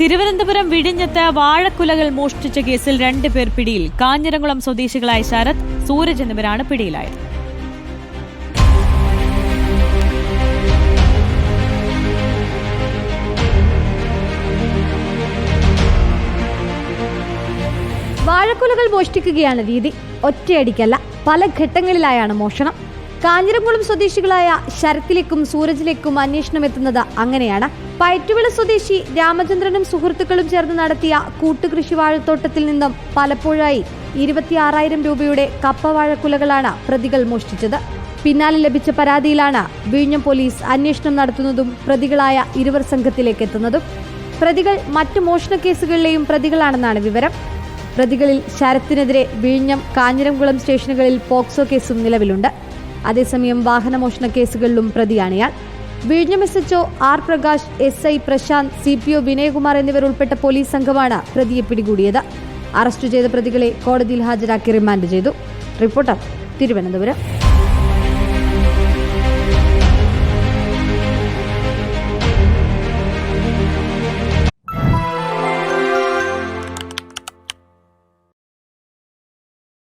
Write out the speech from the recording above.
തിരുവനന്തപുരം വിഴിഞ്ഞത്ത് വാഴക്കുലകൾ മോഷ്ടിച്ച കേസിൽ രണ്ട് പേർ പിടിയിൽ. കാഞ്ഞിരംകുളം സ്വദേശികളായ ശരത് സൂരജ് എന്നിവരാണ് പിടിയിലായത്. വാഴക്കുലകൾ മോഷ്ടിക്കുകയാണ് രീതി. ഒറ്റയടിക്കല്ല പല ഘട്ടങ്ങളിലായാണ് മോഷണം. കാഞ്ഞിരംകുളം സ്വദേശികളായ ശരത്തിലേക്കും സൂരജിലേക്കും അന്വേഷണം എത്തുന്നത് അങ്ങനെയാണ്. പയറ്റുവിള സ്വദേശി രാമചന്ദ്രനും സുഹൃത്തുക്കളും ചേർന്ന് നടത്തിയ കൂട്ടുകൃഷി വാഴത്തോട്ടത്തിൽ നിന്നും പലപ്പോഴായി ഇരുപത്തിയാറായിരം രൂപയുടെ കപ്പ വാഴക്കുലകളാണ് പ്രതികൾ മോഷ്ടിച്ചത്. പിന്നാലെ ലഭിച്ച പരാതിയിലാണ് വിഴിഞ്ഞം പോലീസ് അന്വേഷണം നടത്തുന്നതും പ്രതികളായ ഇരുവർ സംഘത്തിലേക്ക് എത്തുന്നതും. പ്രതികൾ മറ്റു മോഷണ കേസുകളിലെയും പ്രതികളാണെന്നാണ് വിവരം. പ്രതികളിൽ ശരത്തിനെതിരെ വിഴിഞ്ഞം കാഞ്ഞിരംകുളം സ്റ്റേഷനുകളിൽ പോക്സോ കേസും നിലവിലുണ്ട്. അതേസമയം വാഹനമോഷണ കേസുകളിലും പ്രതിയാണ് ഇയാൾ വിഴിഞ്ഞം S HO R Prakash S I Prashanth C P O Vinayakumar എന്നിവർ ഉൾപ്പെട്ട പോലീസ് സംഘമാണ് പ്രതിയെ പിടികൂടിയത്. അറസ്റ്റ് ചെയ്ത പ്രതികളെ കോടതിയിൽ ഹാജരാക്കി റിമാൻഡ് ചെയ്തു. റിപ്പോർട്ടർ തിരുവനന്തപുരം.